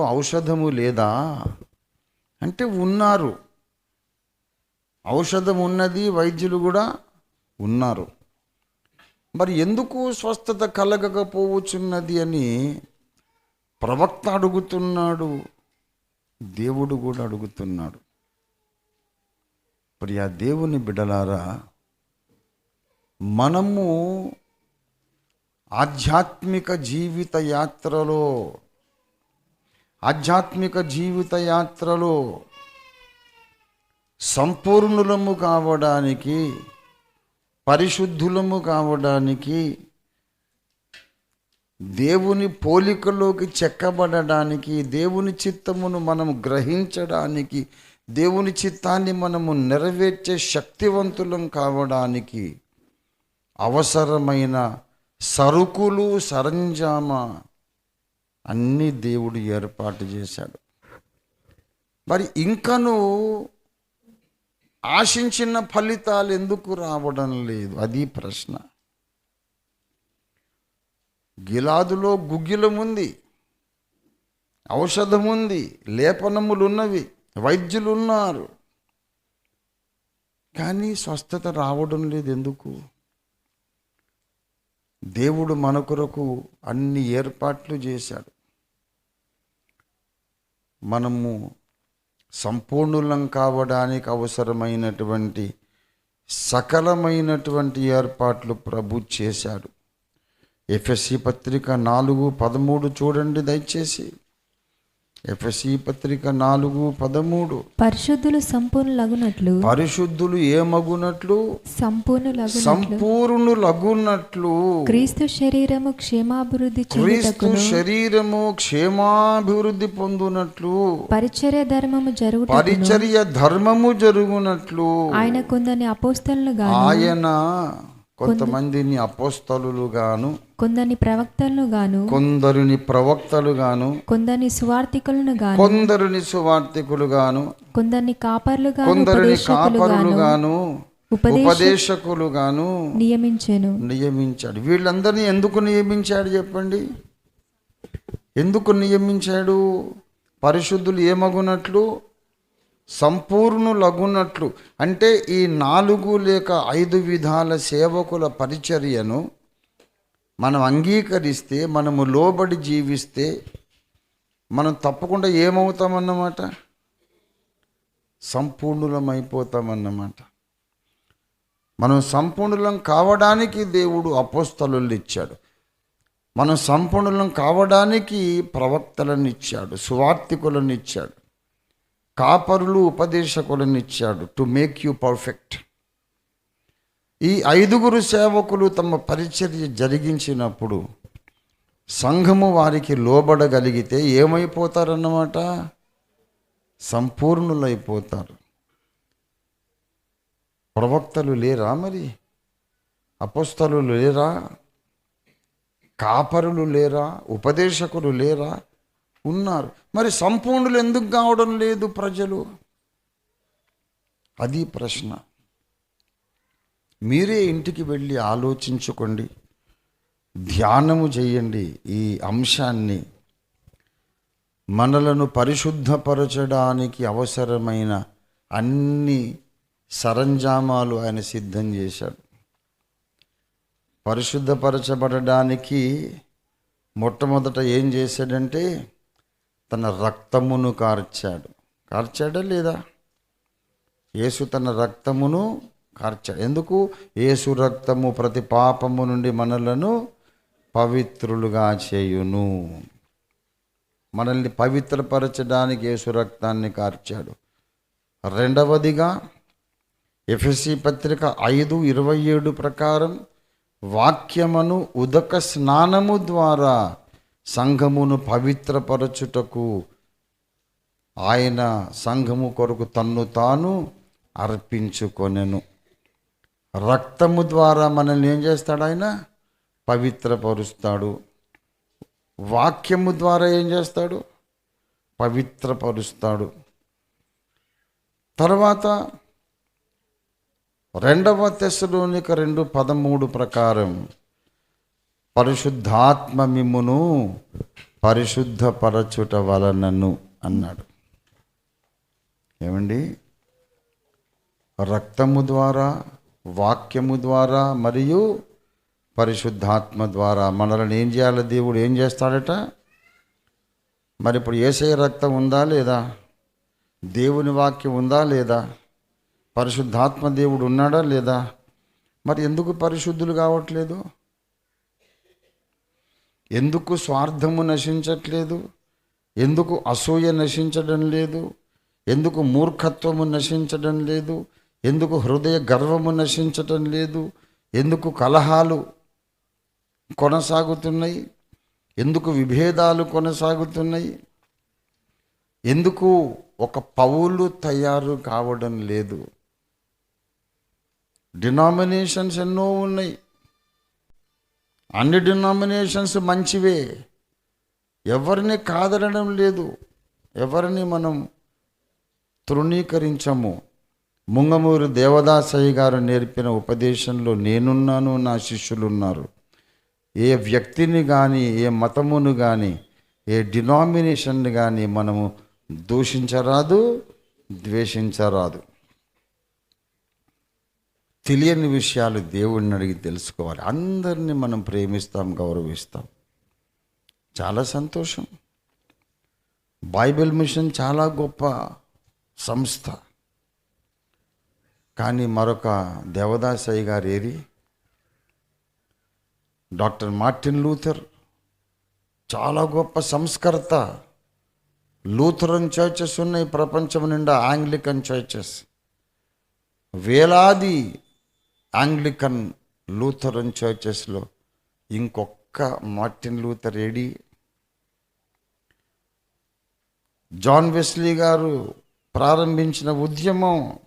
ఔషధము లేదా? అంటే ఉన్నారు. ఔషధం ఉన్నది వైద్యులు కూడా ఉన్నారు. మరి ఎందుకు స్వస్థత కలగకపోవచ్చున్నది అని ప్రవక్త అడుగుతున్నాడు. దేవుడు కూడా అడుగుతున్నాడు. మరి ఆ దేవుని బిడలారా మనము ఆధ్యాత్మిక జీవిత యాత్రలో ఆధ్యాత్మిక జీవిత యాత్రలో సంపూర్ణులము కావడానికి పరిశుద్ధులము కావడానికి దేవుని పోలికలోకి చెక్కబడడానికి దేవుని చిత్తమును మనం గ్రహించడానికి దేవుని చిత్తాన్ని మనము నెరవేర్చే శక్తివంతులం కావడానికి అవసరమైన సరుకులు సరంజామా అన్నీ దేవుడు ఏర్పాటు చేశాడు. మరి ఇంకను ఆశించిన ఫలితాలు ఎందుకు రావడం లేదు? అది ప్రశ్న. గిలాదులో గుగ్గిలం ఉంది ఔషధం ఉంది లేపనములు ఉన్నవి వైద్యులు ఉన్నారు కానీ స్వస్థత రావడం లేదు ఎందుకు? దేవుడు మన కొరకు అన్ని ఏర్పాట్లు చేశాడు. మనము సంపూర్ణులం కావడానికి అవసరమైనటువంటి సకలమైనటువంటి ఏర్పాట్లు ప్రభు చేశాడు. ఎఫ్ఎస్సి పత్రిక నాలుగు పదమూడు చూడండి దయచేసి. ఎఫ్ఎస్సి పత్రిక నాలుగు పదమూడు. పరిశుద్ధులు సంపూర్ణులగునట్లు. పరిశుద్ధులు ఏమగునట్లు? సంపూర్ణులగు సంపూర్ణులగున్నట్లు క్రీస్తు శరీరము క్షేమాభివృద్ధి క్రీస్తు శరీరము క్షేమాభివృద్ధి పొందునట్లు. పరిచర్య ధర్మము జరుగుట పరిచర్య ధర్మము జరుగునట్లు. ఆయన కొందరిని అపోస్తలను ఆయన కొంతమందిని అపోస్తలులు గాను కొందరిని ప్రవక్తలను గాను కొందరిని ప్రవక్తలు గాను కొందరిని సువార్థికులను గాను కొందరిని సువార్థికులు గాను కొందరిని కాపర్లు గాను కొందరిని కాపరులు గాను గాను ఉపదేశ- ఉపదేశకులు గాను నియమించెను. నియమించాడు. వీళ్ళందరినీ ఎందుకు నియమించాడు చెప్పండి? ఎందుకు నియమించాడు? పరిశుద్ధులు ఏమగునట్లు? సంపూర్ణులగునట్లు అంటే ఈ నాలుగు లేక ఐదు విధాల సేవకుల పరిచర్యను మనం అంగీకరిస్తే మనము లోబడి జీవిస్తే మనం తప్పకుండా ఏమవుతామన్నమాట? సంపూర్ణులమైపోతామన్నమాట. మనం సంపూర్ణులం కావడానికి దేవుడు అపోస్తలు ఇచ్చాడు మనం సంపూర్ణులం కావడానికి ప్రవక్తలను ఇచ్చాడు సువార్థికులను ఇచ్చాడు కాపరులు ఉపదేశకులనిచ్చాడు టు మేక్ యూ పర్ఫెక్ట్ ఈ ఐదుగురు సేవకులు తమ పరిచర్య జరిగించినప్పుడు సంఘము వారికి లోబడగలిగితే ఏమైపోతారన్నమాట? సంపూర్ణులైపోతారు. ప్రవక్తలు లేరా మరి? అపస్తలు లేరా? కాపరులు లేరా? ఉపదేశకులు లేరా? ఉన్నారు. మరి సంపూర్ణులు ఎందుకు కావడం లేదు ప్రజలు? అది ప్రశ్న. మీరే ఇంటికి వెళ్ళి ఆలోచించుకోండి. ధ్యానము చేయండి ఈ అంశాన్ని. మనలను పరిశుద్ధపరచడానికి అవసరమైన అన్ని సరంజామాలు ఆయన సిద్ధం చేశాడు. పరిశుద్ధపరచబడడానికి మొట్టమొదట ఏం చేశాడంటే తన రక్తమును కార్చాడు. కార్చాడా లేదా? యేసు తన రక్తమును కార్చాడు. ఎందుకు? యేసు రక్తము ప్రతి పాపము నుండి మనలను పవిత్రులుగా చేయును. మనల్ని పవిత్రపరచడానికి యేసు రక్తాన్ని కార్చాడు. రెండవదిగా ఎఫ్ఎస్సి పత్రిక ఐదు ఇరవై ఏడు ప్రకారం వాక్యమును ఉదక స్నానము ద్వారా సంఘమును పవిత్రపరచుటకు ఆయన సంఘము కొరకు తన్ను తాను అర్పించుకొనెను. రక్తము ద్వారా మనల్ని ఏం చేస్తాడు ఆయన? పవిత్రపరుస్తాడు. వాక్యము ద్వారా ఏం చేస్తాడు? పవిత్రపరుస్తాడు. తర్వాత రెండవ తెశలోనిక రెండు పదమూడు ప్రకారం పరిశుద్ధాత్మ మిమ్మును పరిశుద్ధపరచుట వలనను అన్నాడు. ఏమండి? రక్తము ద్వారా వాక్యము ద్వారా మరియు పరిశుద్ధాత్మ ద్వారా మనల్ని ఏం చేయాలి? దేవుడు ఏం చేస్తాడట? మరి ఇప్పుడు ఏసే రక్తం ఉందా లేదా? దేవుని వాక్యం ఉందా లేదా? పరిశుద్ధాత్మ దేవుడు ఉన్నాడా లేదా? మరి ఎందుకు పరిశుద్ధులు కావట్లేదు? ఎందుకు స్వార్థము నశించట్లేదు? ఎందుకు అసూయ నశించడం లేదు? ఎందుకు మూర్ఖత్వము నశించడం లేదు? ఎందుకు హృదయ గర్వము నశించటం లేదు? ఎందుకు కలహాలు కొనసాగుతున్నాయి? ఎందుకు విభేదాలు కొనసాగుతున్నాయి? ఎందుకు ఒక పౌలు తయారు కావడం లేదు? డినామినేషన్స్ ఎన్నో ఉన్నాయి. అన్ని డినామినేషన్స్ మంచివే. ఎవరిని కాదనడం లేదు. ఎవరిని మనం తృణీకరించము. ముంగమూరు దేవదాసయ్య గారు నేర్పిన ఉపదేశంలో నేనున్నాను నా శిష్యులున్నారు. ఏ వ్యక్తిని కానీ ఏ మతమును కానీ ఏ డినామినేషన్ని కానీ మనము దూషించరాదు ద్వేషించరాదు. తెలియని విషయాలు దేవుడిని అడిగి తెలుసుకోవాలి. అందరినీ మనం ప్రేమిస్తాం గౌరవిస్తాం. చాలా సంతోషం. బైబిల్ మిషన్ చాలా గొప్ప సంస్థ. కానీ మరొక దేవదాసయ్య గారు ఏరి డాక్టర్ మార్టిన్ లూథర్. చాలా గొప్ప సంస్కర్త. లూథరన్ చర్చెస్ ఉన్నాయి ప్రపంచం నిండా ఆంగ్లికన్ చర్చెస్. వేలాది ఆంగ్లికన్ లూథరన్ చర్చెస్లో ఇంకొక్క మార్టిన్ లూథర్ ఏడి జాన్ వెస్లీ గారు ప్రారంభించిన ఉద్యమం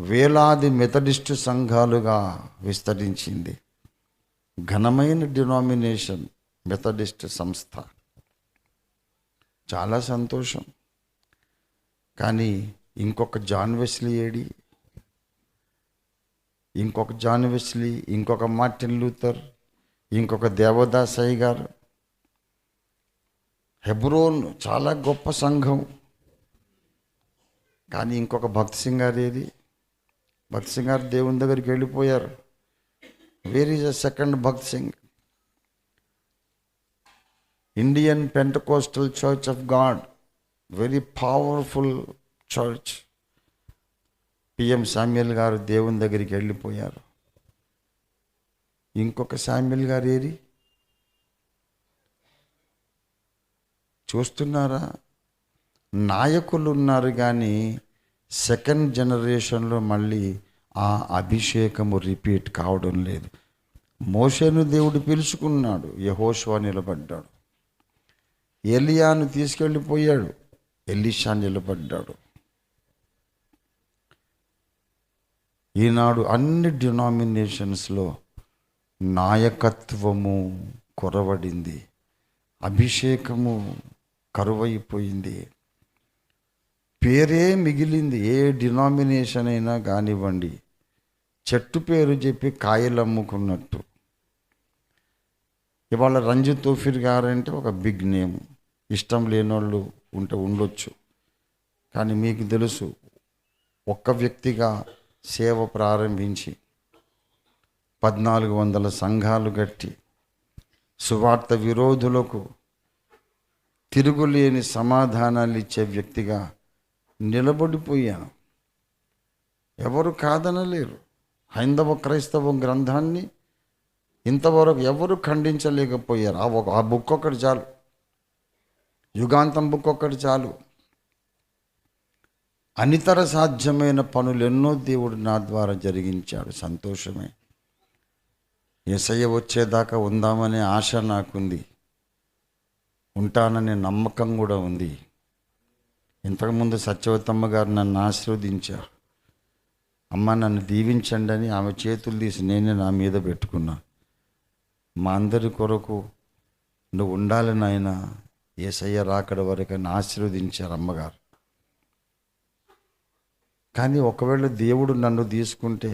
వేలాది మెథడిస్టు సంఘాలుగా విస్తరించింది. ఘనమైన డినామినేషన్ మెథడిస్ట్ సంస్థ. చాలా సంతోషం. కానీ ఇంకొక జాన్ వెస్లీ ఏడి ఇంకొక జాన్ వెస్లీ ఇంకొక మార్టిన్ లూథర్ ఇంకొక దేవదాసయ్య గారు హెబ్రోన్ చాలా గొప్ప సంఘం. కానీ ఇంకొక భక్త్ సింగ్ గారు ఏది? భక్త్ సింగ్ గారు దేవుని దగ్గరికి వెళ్ళిపోయారు. Where is a second Bakht Singh? Indian Pentecostal church of God very powerful church PM Samuel garu దేవుని దగ్గరికి వెళ్ళిపోయారు. ఇంకొక శామ్యుల్ గారు ఏరి చూస్తున్నారా? నాయకులు ఉన్నారు కానీ సెకండ్ జనరేషన్లో మళ్ళీ ఆ అభిషేకము రిపీట్ కావడం లేదు. మోషను దేవుడు పిలుచుకున్నాడు. యహోషువా నిలబడ్డాడు. ఎలియాను తీసుకెళ్ళిపోయాడు. ఎలిషా నిలబడ్డాడు. ఈనాడు అన్ని డినామినేషన్స్లో నాయకత్వము కొరవడింది. అభిషేకము కరువైపోయింది. పేరే మిగిలింది. ఏ డినామినేషన్ అయినా కానివ్వండి. చెట్టు పేరు చెప్పి కాయలు అమ్ముకున్నట్టు. ఇవాళ రంజిత్ తోఫీర్ గారంటే ఒక బిగ్ నేమ్. ఇష్టం లేనోళ్ళు ఉంటే ఉండొచ్చు. కానీ మీకు తెలుసు ఒక్క వ్యక్తిగా సేవ ప్రారంభించి పద్నాలుగు వందల సంఘాలు గట్టి సువార్త విరోధులకు తిరుగులేని సమాధానాలు ఇచ్చే వ్యక్తిగా నిలబడిపోయాను. ఎవరు కాదనలేరు. హైందవ క్రైస్తవ గ్రంథాన్ని ఇంతవరకు ఎవరు ఖండించలేకపోయారు? ఆ ఒక ఆ బుక్ ఒకటి చాలు. యుగాంతం బుక్ ఒకటి చాలు. అనితర సాధ్యమైన పనులు ఎన్నో దేవుడు నా ద్వారా జరిగించాడు. సంతోషమే. ఎసయ్య వచ్చేదాకా ఉందామనే ఆశ నాకుంది. ఉంటాననే నమ్మకం కూడా ఉంది. ఇంతకుముందు సత్యవతమ్మ గారు నన్ను ఆశీర్వదించారు. అమ్మ నన్ను దీవించండి అని ఆమె చేతులు తీసి నేనే నా మీద పెట్టుకున్నా. మా అందరి కొరకు నువ్వు ఉండాలి నాయన. ఏసయ్య రాకడ వరకు అని ఆశీర్వదించారు అమ్మగారు. కానీ ఒకవేళ దేవుడు నన్ను తీసుకుంటే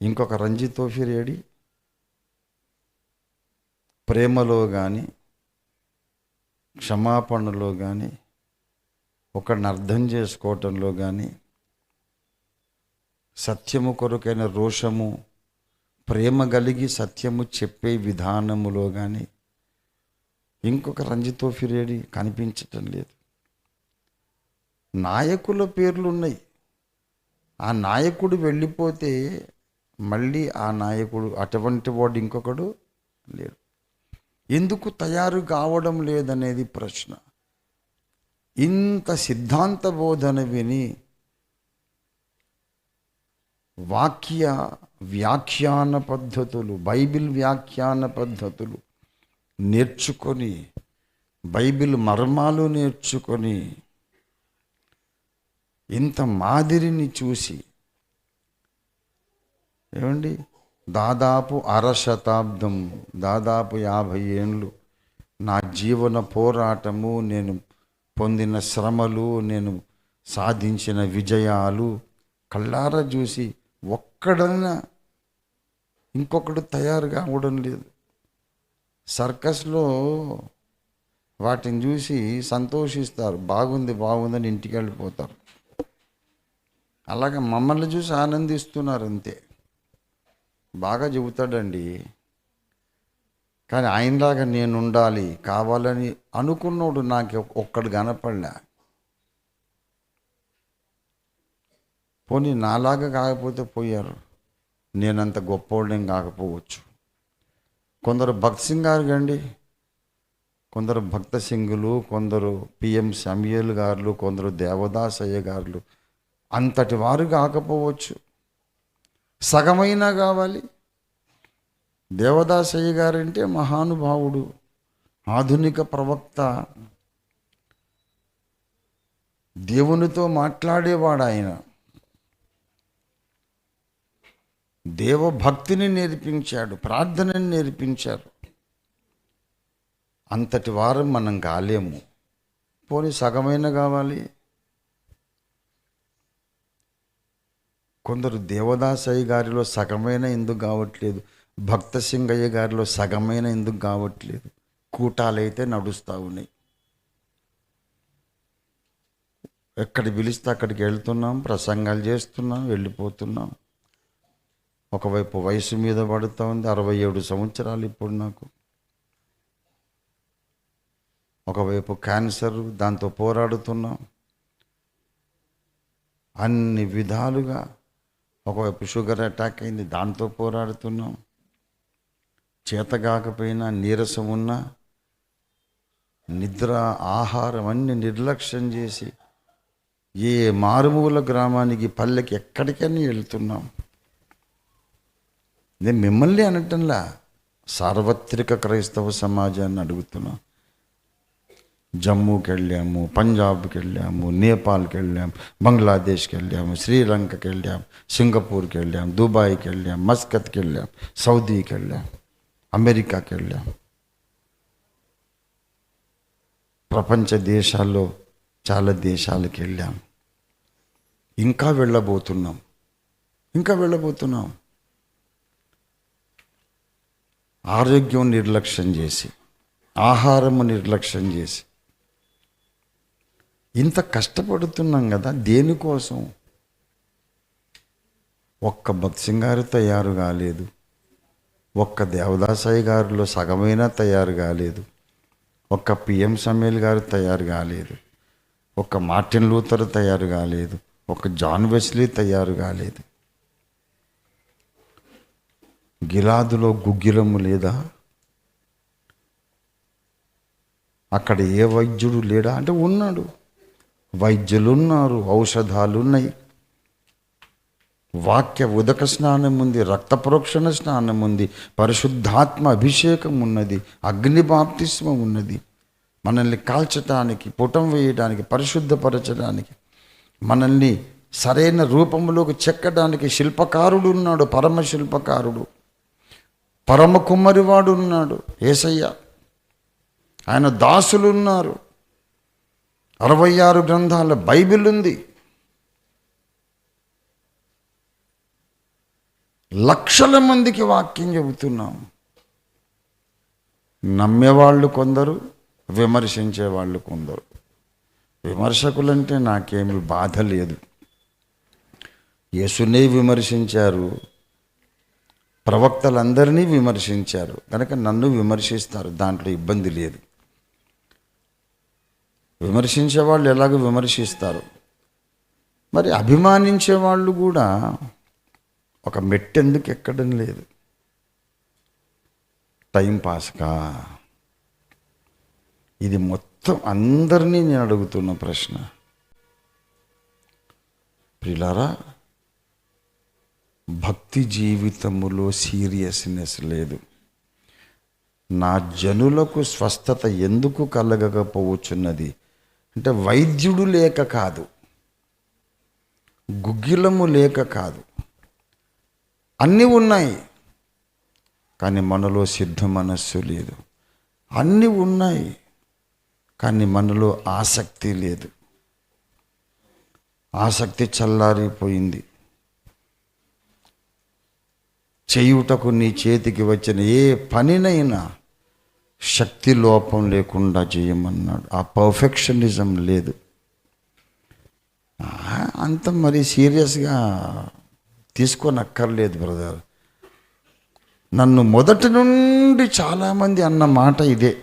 ఇంకొక రంజిత్ తోఫీర్ ఏడి ప్రేమలో కానీ క్షమాపణలో కానీ ఒకరిని అర్థం చేసుకోవటంలో కానీ సత్యము కొరకైన రోషము ప్రేమ కలిగి సత్యము చెప్పే విధానములో కానీ ఇంకొక రంజితో ఫిరేడి కనిపించటం లేదు. నాయకుల పేర్లు ఉన్నాయి ఆ నాయకుడు వెళ్ళిపోతే మళ్ళీ ఆ నాయకుడు అటువంటి వాడు ఇంకొకడు లేడు. ఎందుకు తయారు కావడం లేదనేది ప్రశ్న. ఇంత సిద్ధాంత బోధన విని వాక్య వ్యాఖ్యాన పద్ధతులు బైబిల్ వ్యాఖ్యాన పద్ధతులు నేర్చుకొని బైబిల్ మర్మాలు నేర్చుకొని ఇంత మాదిరిని చూసి. ఏమండి? దాదాపు అర శతాబ్దం దాదాపు యాభై ఏండ్లు నా జీవన పోరాటము నేను పొందిన శ్రమలు నేను సాధించిన విజయాలు కళ్ళారా చూసి ఒక్కడైనా ఇంకొకడు తయారు కావడం లేదు. సర్కస్లో వాటిని చూసి సంతోషిస్తారు. బాగుంది బాగుందని ఇంటికి వెళ్ళిపోతారు. అలాగే మమ్మల్ని చూసి ఆనందిస్తున్నారు అంతే బాగా చెబుతాడండి. కానీ ఆయనలాగా నేను ఉండాలి కావాలని అనుకున్నోడు నాకు ఒక్కడు కనపడలే పోనీ నాలాగా కాకపోతే పోయారు. నేనంత గొప్పోళ్ళేం కాకపోవచ్చు. కొందరు భక్త్ సింగ్ గారు కండి. కొందరు భక్త సింగులు కొందరు పిఎం సమయల్ గారులు కొందరు దేవదాసయ్య గారులు అంతటి వారు కాకపోవచ్చు. సగమైనా కావాలి. దేవదాసయ్య గారంటే మహానుభావుడు ఆధునిక ప్రవక్త. దేవునితో మాట్లాడేవాడు ఆయన. దేవభక్తిని నేర్పించాడు ప్రార్థనని నేర్పించారు. అంతటి వారం మనం కాలేము. పోనీ సగమైన కావాలి. కొందరు దేవదాసయ్య గారిలో సగమైన ఎందుకు కావట్లేదు భక్త సింగయ్య గారిలో సగమైన ఎందుకు కావట్లేదు కూటాలైతే నడుస్తూ ఉన్నాయి. ఎక్కడ పిలిస్తే అక్కడికి వెళ్తున్నాం ప్రసంగాలు చేస్తున్నాం వెళ్ళిపోతున్నాం. ఒకవైపు వయసు మీద పడుతూ ఉంది అరవై ఏడు సంవత్సరాలు ఇప్పుడు నాకు. ఒకవైపు క్యాన్సర్ దాంతో పోరాడుతున్నాం. అన్ని విధాలుగా ఒకవైపు షుగర్ అటాక్ అయింది దాంతో పోరాడుతున్నాం. చేతగాకపోయినా నీరసం ఉన్నా నిద్ర ఆహారం అన్ని నిర్లక్ష్యం చేసి ఏ మారుమూల గ్రామానికి పల్లెకి ఎక్కడికైనా వెళ్తున్నాం. నేను మిమ్మల్ని అనటంలా సార్వత్రిక క్రైస్తవ సమాజాన్ని అడుగుతున్నాం. జమ్మూకి వెళ్ళాము పంజాబ్కి వెళ్ళాము నేపాల్కి వెళ్ళాము బంగ్లాదేశ్కి వెళ్ళాము శ్రీలంకకి వెళ్ళాము సింగపూర్కి వెళ్ళాము దుబాయ్కి వెళ్ళాము మస్కత్కి వెళ్ళాము సౌదీకి వెళ్ళాము అమెరికాకి వెళ్ళాము ప్రపంచ దేశాల్లో చాలా దేశాలకు వెళ్ళాం ఇంకా వెళ్ళబోతున్నాం. ఇంకా వెళ్ళబోతున్నాం. ఆరోగ్యం నిర్లక్ష్యం చేసి ఆహారము నిర్లక్ష్యం చేసి ఇంత కష్టపడుతున్నాం కదా దేనికోసం? ఒక్క భక్సింగారు తయారు కాలేదు. ఒక్క దేవదాసాయి గారిలో సగమైనా తయారు కాలేదు. ఒక్క పిఎం సమీల్ గారు తయారు కాలేదు. ఒక్క మార్టిన్ లూథర్ తయారు కాలేదు. ఒక జాన్ వెస్లీ తయారు కాలేదు. గిలాదులో గుగ్గిలము లేదా? అక్కడ ఏ వైద్యుడు లేడా? అంటే ఉన్నాడు. వైద్యులున్నారు ఔషధాలున్నాయి. ఔషధాలు ఉన్నాయి వాక్య ఉదక స్నానం ఉంది రక్త ప్రోక్షణ స్నానం ఉంది పరిశుద్ధాత్మ అభిషేకం ఉన్నది అగ్నిబాప్తిస్మం ఉన్నది మనల్ని కాల్చటానికి పుటం వేయడానికి పరిశుద్ధపరచడానికి మనల్ని సరైన రూపంలోకి చెక్కడానికి శిల్పకారుడు ఉన్నాడు పరమ శిల్పకారుడు. పరమ కుమ్మరివాడు ఉన్నాడు ఏసయ్య. ఆయన దాసులు ఉన్నారు అరవై ఆరు గ్రంథాల బైబిల్ ఉంది. లక్షల మందికి వాక్యం చెబుతున్నాం. నమ్మేవాళ్ళు కొందరు విమర్శించే వాళ్ళు కొందరు. విమర్శకులంటే నాకేమి బాధ లేదు. యేసునే విమర్శించారు ప్రవక్తలందరినీ విమర్శించారు. కనుక నన్ను విమర్శిస్తారు దాంట్లో ఇబ్బంది లేదు. విమర్శించే వాళ్ళు ఎలాగో విమర్శిస్తారు? మరి అభిమానించే వాళ్ళు కూడా ఒక మెట్టెందుకు ఎక్కడం లేదు. టైంపాస్కా ఇది మొత్తం అందరినీ నేను అడుగుతున్న ప్రశ్న. ప్రిలారా భక్తి జీవితములో సీరియస్నెస్ లేదు. నా జనులకు స్వస్థత ఎందుకు కలగకపోవచ్చున్నది? అంటే వైద్యుడు లేక కాదు. గుగ్గిలము లేక కాదు. అన్నీ ఉన్నాయి. కానీ మనలో సిద్ధ మనస్సు లేదు. అన్నీ ఉన్నాయి. కానీ మనలో ఆసక్తి లేదు. ఆసక్తి చల్లారిపోయింది. చేయుటకు నీ చేతికి వచ్చిన ఏ పనినైనా శక్తి లోపం లేకుండా చేయమన్నాడు. ఆ పర్ఫెక్షనిజం లేదు. అంత మరి సీరియస్గా తీసుకోనక్కర్లేదు బ్రదర్. నన్ను మొదటి నుండి చాలామంది అన్న మాట ఇదే.